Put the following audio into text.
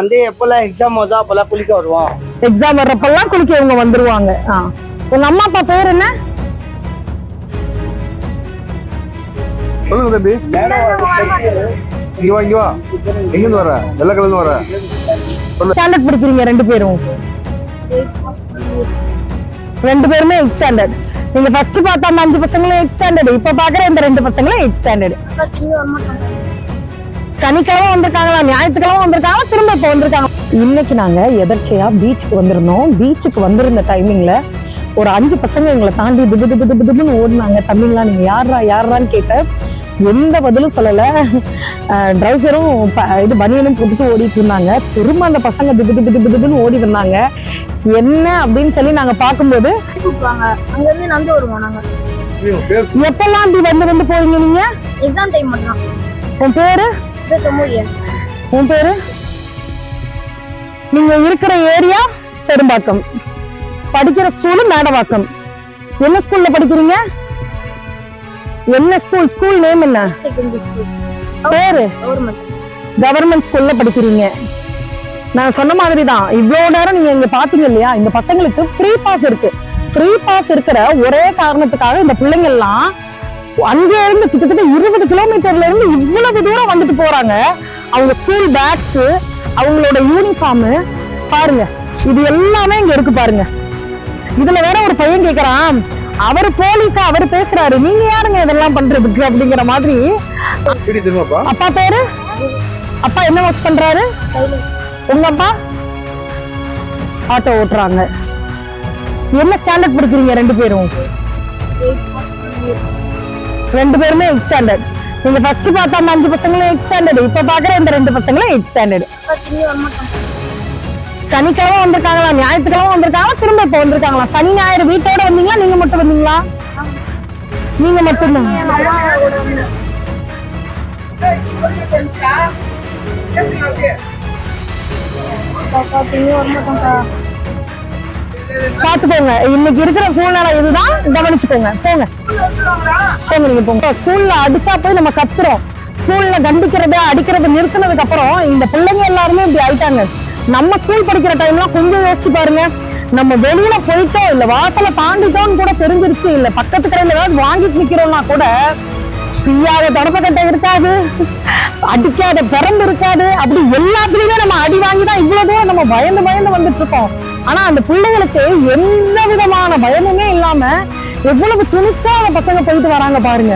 வந்து எப்போல்லாம் எக்ஸாம் வருதோ அப்போல்லாம் குளிக்க வருவோம். எக்ஸாம் வர்றப்பெல்லாம் குளிக்க இவங்க வந்துருவாங்க. உங்க அம்மா அப்பா பேர் என்ன? சொல்லுங்க தம்பி. இங்க வா இங்க வா. எங்கிருந்து வர? வெள்ளை கலந்து வர ஸ்டாண்டர்ட் படிக்கிறீங்க ரெண்டு பேரும். ரெண்டு பேருமே எயிட் ஸ்டாண்டர்ட் நீங்க ஃபர்ஸ்ட் பார்த்த அந்த அஞ்சு பசங்களும் எயிட் ஸ்டாண்டர்ட் இப்ப பாக்குற இந்த ரெண்டு பசங்களும் எயிட் ஸ்டாண்டர்ட் சனிக்கிழமை வந்திருக்காங்களா ஞாயிற்றுக்கிழமை வந்திருக்காங்களா திரும்ப இப்ப வந்திருக்காங்க இன்னைக்கு நாங்க எதர்ச்சையா பீச்சுக்கு வந்திருந்தோம் பீச்சுக்கு வந்திருந்த டைமிங்ல ஒரு அஞ்சு பசங்க எங்களை தாண்டி திபு திபு திபு திபுன்னு ஓடினாங்க தமிழ்லாம் நீங்க யாரா யாரான்னு கேட்ட எந்த பதிலும் சொல்லல ட்ரௌசரும் இது பனியனும் போட்டுட்டு ஓடிட்டு இருந்தாங்க திரும்ப அந்த பசங்க திபு திபு திபு திபுன்னு ஓடி வந்தாங்க என்ன அப்படின்னு சொல்லி நாங்க பார்க்கும்போது கூப்பிடுவாங்க அங்க இருந்து நடந்து வருவோம் நாங்க எப்பெல்லாம் இப்படி வந்து வந்து போறீங்க நீங்க எக்ஸாம் டைம் மட்டும் உன் பேரு உன் பேரு? நீங்க இருக்கிற ஏரியா பெரும்பாக்கம். படிக்கிற ஸ்கூலு மேடவாக்கம். என்ன ஸ்கூல்ல படிக்கிறீங்க? என்ன ஸ்கூல் ஸ்கூல் நேம் என்ன? பேரு? கவர்மெண்ட் ஸ்கூல்ல படிக்கிறீங்க. நான் சொன்ன மாதிரி தான் இவ்வளவு நேரம் நீங்க இங்க பாத்தீங்க இல்லையா? இந்த பசங்களுக்கு ஃப்ரீ பாஸ் இருக்கு. ஃப்ரீ பாஸ் இருக்கிற ஒரே காரணத்துக்காக இந்த பிள்ளைங்க எல்லாம் அங்க இருந்து கிட்டத்தட்ட இருபது கிலோமீட்டர்ல இருந்து இவ்வளவு தூரம் வந்துட்டு போறாங்க. அவங்க ஸ்கூல் பேக்ஸ் அவங்களோட யூனிஃபார்ம் பாருங்க. இது எல்லாமே இங்க இருக்கு பாருங்க. இதுல வேற ஒரு பையன் கேக்குறான். அவர் போலீஸா அவர் பேசுறாரு. நீங்க யாருங்க இதெல்லாம் பண்றதுக்கு அப்படிங்கிற மாதிரி. அப்பா பேரு? அப்பா என்ன ஒர்க் பண்றாரு? உங்க அப்பா? ஆட்டோ ஓட்டுறாங்க. என்ன ஸ்டாண்டர்ட் படிக்கிறீங்க ரெண்டு பேரும்? ரெண்டு பேருமே எயிட் ஸ்டாண்டர்ட் நீங்க ஃபர்ஸ்ட் பார்த்த அந்த அஞ்சு பசங்களும் எயிட் ஸ்டாண்டர்ட் இப்ப பாக்குற இந்த ரெண்டு பசங்களும் எயிட் ஸ்டாண்டர்ட் சனிக்கிழமை வந்திருக்காங்களா? ஞாயிற்றுக்கிழமை வந்திருக்காங்களா? திரும்ப இப்ப வந்திருக்காங்களா? சனி ஞாயிறு வீட்டோட வந்தீங்களா? நீங்க மட்டும் வந்தீங்களா? நீங்க மட்டும்தான் பாப்பா திரும்பி பாத்துக்கோங்க இன்னைக்கு இருக்கிற சூழ்நிலை இதுதான். கவனிச்சுக்கோங்க. போங்க. போங்க நீங்க போங்க. ஸ்கூல்ல அடிச்சா போய் நம்ம கத்துறோம். ஸ்கூல்ல கண்டிக்கிறத அடிக்கிறத நிறுத்தினதுக்கு அப்புறம் இந்த பிள்ளைங்க எல்லாருமே இப்படி ஆயிட்டாங்க. நம்ம ஸ்கூல் படிக்கிற டைம்ல கொஞ்சம் யோசிச்சு பாருங்க. நம்ம வெளியில போயிட்டோம். இல்ல வாசலை தாண்டிட்டோம்னு கூட தெரிஞ்சிருச்சு. இல்ல பக்கத்து கடையில ஏதாவது வாங்கிட்டு நிக்கிறோம்னா கூட பிய்யாத தொடப்பக்கட்டை இருக்காது அடிக்காத பிறந்து இருக்காது. அப்படி எல்லாத்துலயுமே நம்ம அடி வாங்கி தான் இவ்வளவு தூரம் நம்ம பயந்து பயந்து வந்துட்டு இருக்கோம். ஆனா அந்த பிள்ளைங்களுக்கு எந்த விதமான பயமுமே இல்லாம எவ்வளவு துணிச்சா அந்த பசங்க போயிட்டு வராங்க பாருங்க.